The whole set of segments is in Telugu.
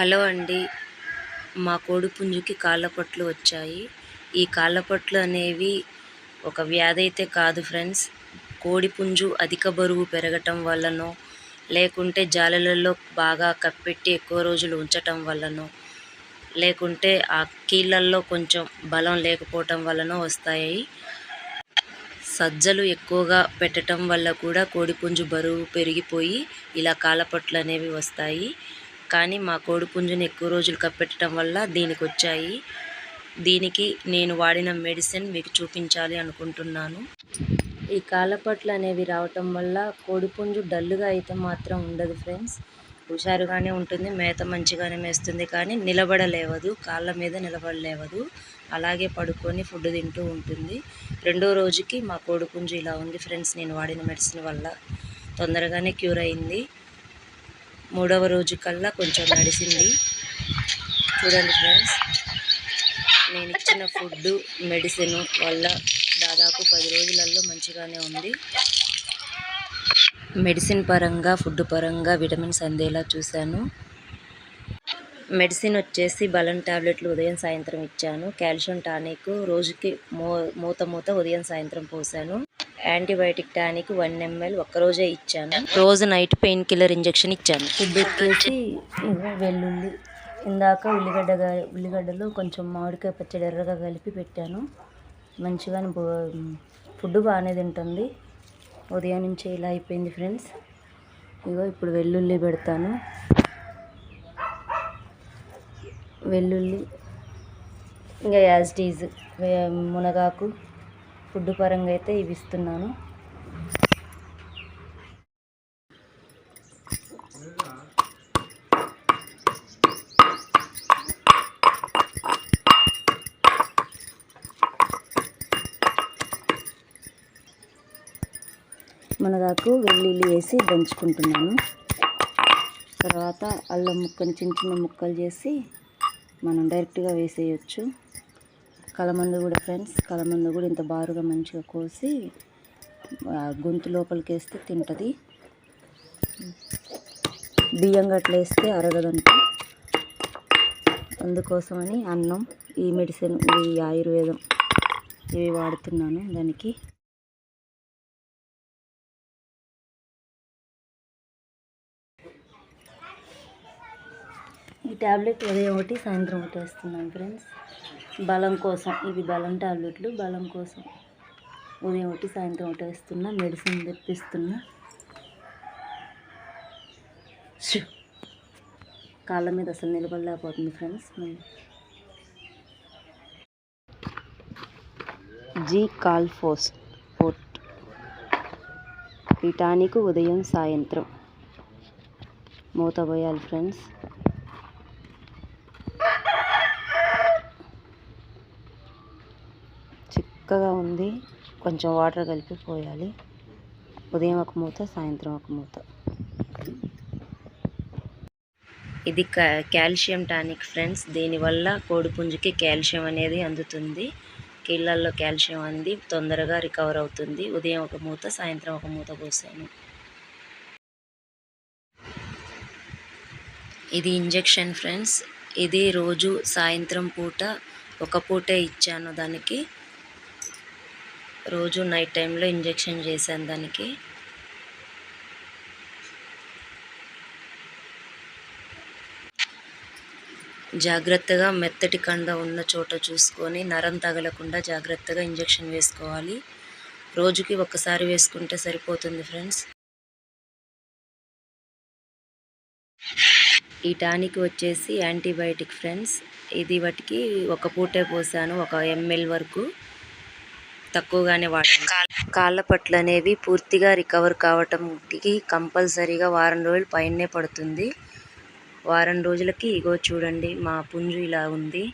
హలో అండి. మా కోడిపుంజుకి కాళ్ళపట్లు వచ్చాయి. ఈ కాళ్ళపొట్లు అనేవి ఒక వ్యాధి అయితే కాదు ఫ్రెండ్స్. కోడిపుంజు అధిక బరువు పెరగటం వల్లనో లేకుంటే జాలలలో బాగా కప్పెట్టి ఎక్కువ రోజులు ఉంచటం వల్లనో లేకుంటే ఆ కీళ్ళల్లో కొంచెం బలం లేకపోవటం వల్లనో వస్తాయి. సజ్జలు ఎక్కువగా పెట్టడం వల్ల కూడా కోడిపుంజు బరువు పెరిగిపోయి ఇలా కాళ్ళపట్లు అనేవి వస్తాయి. కానీ మా కోడిపుంజుని ఎక్కువ రోజులు కప్పెట్టడం వల్ల దీనికి వచ్చాయి దీనికి నేను వాడిన మెడిసిన్ మీకు చూపించాలి అనుకుంటున్నాను. ఈ కాళ్ళపట్లు అనేవి రావటం వల్ల కోడిపుంజు డల్లుగా అయితే మాత్రం ఉండదు ఫ్రెండ్స్. హుషారుగానే ఉంటుంది మేత మంచిగానే మేస్తుంది కానీ నిలబడలేవదు కాళ్ళ మీద నిలబడలేవదు. అలాగే పడుకొని ఫుడ్ తింటూ ఉంటుంది. రెండో రోజుకి మా కోడిపుంజు ఇలా ఉంది ఫ్రెండ్స్ నేను వాడిన మెడిసిన్ వల్ల తొందరగానే క్యూర్ అయింది. మూడవ రోజు కల్లా కొంచెం నడిచింది చూడండి ఫ్రెండ్స్ నేను ఇచ్చిన ఫుడ్ మెడిసిన్ వల్ల దాదాపు పది రోజులలో మంచిగానే ఉంది. మెడిసిన్ పరంగా ఫుడ్ పరంగా విటమిన్స్ అందేలా చూశాను. మెడిసిన్ వచ్చేసి బలం టాబ్లెట్లు ఉదయం సాయంత్రం ఇచ్చాను. కాల్షియం టానిక్ రోజుకి మూ మూత మూత ఉదయం సాయంత్రం పోసాను. యాంటీబయాటిక్ టానిక్ వన్ ఎంఎల్ ఒక్కరోజే ఇచ్చాను. రోజు నైట్ పెయిన్ కిల్లర్ ఇంజెక్షన్ ఇచ్చాను. ఫుడ్ ఎక్కేసి వెల్లుల్లి ఇందాక ఉల్లిగడ్డ ఉల్లిగడ్డలు కొంచెం మామిడికాయ పచ్చడి ఎర్రగా కలిపి పెట్టాను. మంచిగా ఫుడ్ బాగానే తింటుంది. ఉదయం నుంచి ఇలా అయిపోయింది ఫ్రెండ్స్. ఇగో ఇప్పుడు వెల్లుల్లి పెడతాను. వెల్లుల్లి ఇంకా యాజ్ డీజ్ మునగాకు. ఫుడ్ పరంగా అయితే ఇవి ఇస్తున్నాను. మనదాకు వెల్లుల్లి వేసి దంచుకుంటున్నాను. తర్వాత అల్లం ముక్కను చిన్న చిన్న ముక్కలు చేసి మనం డైరెక్ట్గా వేసేయచ్చు. కలమందు కూడా ఫ్రెండ్స్ కలమందు కూడా ఇంత బారుగా మంచిగా కోసి గొంతు లోపలికి వేస్తే తింటుంది. బియ్యం గట్ల వేస్తే అరగదంట. అందుకోసమని అన్నం ఈ మెడిసిన్ ఈ ఆయుర్వేదం ఇవి వాడుతున్నాను దానికి. ఈ ట్యాబ్లెట్ ఉదయం ఒకటి సాయంత్రం ఒకటి వేస్తున్నాను ఫ్రెండ్స్ బలం కోసం ఇవి బలం టాబ్లెట్లు బలం కోసం. ఉదయం ఒకటి సాయంత్రం ఒకటి వేస్తున్నా మెడిసిన్ తెప్పిస్తున్నా. కాళ్ళ మీద అసలు నిలబడలేకపోతుంది ఫ్రెండ్స్. జీ కాల్ఫోస్ పోర్ట్ ఈ టానిక్ ఉదయం సాయంత్రం. మూత పోయాలి ఫ్రెండ్స్. చిక్కగా ఉంది. కొంచెం వాటర్ కలిపి పోయాలి. ఉదయం ఒక మూత సాయంత్రం ఒక మూత. ఇది కాల్షియం టానిక్ ఫ్రెండ్స్. దీనివల్ల కోడిపుంజుకి కాల్షియం అనేది అందుతుంది. కీళ్ళల్లో కాల్షియం అంది. తొందరగా రికవర్ అవుతుంది. ఉదయం ఒక మూత సాయంత్రం ఒక మూత పోసాను. ఇది ఇంజెక్షన్ ఫ్రెండ్స్. ఇది రోజు సాయంత్రం పూట ఒక పూటే ఇచ్చాను దానికి. రోజు నైట్ టైంలో ఇంజెక్షన్ చేశాను దానికి. జాగ్రత్తగా మెత్తటి కండ ఉన్న చోట చూసుకొని నరం తగలకుండా జాగ్రత్తగా ఇంజెక్షన్ వేసుకోవాలి. రోజుకి ఒక్కసారి వేసుకుంటే సరిపోతుంది ఫ్రెండ్స్. ఈ టానిక్ వచ్చేసి యాంటీబయాటిక్ ఫ్రెండ్స్. ఇది వాటికి ఒక పూటే పోసాను ఒక ఎంఎల్ వరకు. తక్కువగానే వాడాను. కాళ్ళ పట్లు అనేవి పూర్తిగా రికవర్ కావటంకి కంపల్సరీగా వారం రోజులు పైనే పడుతుంది. వారం రోజులకి ఇగో చూడండి మా పుంజు ఇలా ఉంది.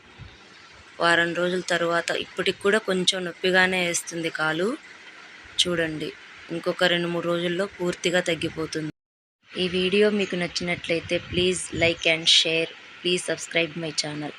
వారం రోజుల తర్వాత ఇప్పటికి కూడా కొంచెం నొప్పిగానే వేస్తుంది కాలు. చూడండి ఇంకొక రెండు మూడు రోజుల్లో పూర్తిగా తగ్గిపోతుంది. ఈ వీడియో మీకు నచ్చినట్లయితే please like and share. Please subscribe my channel.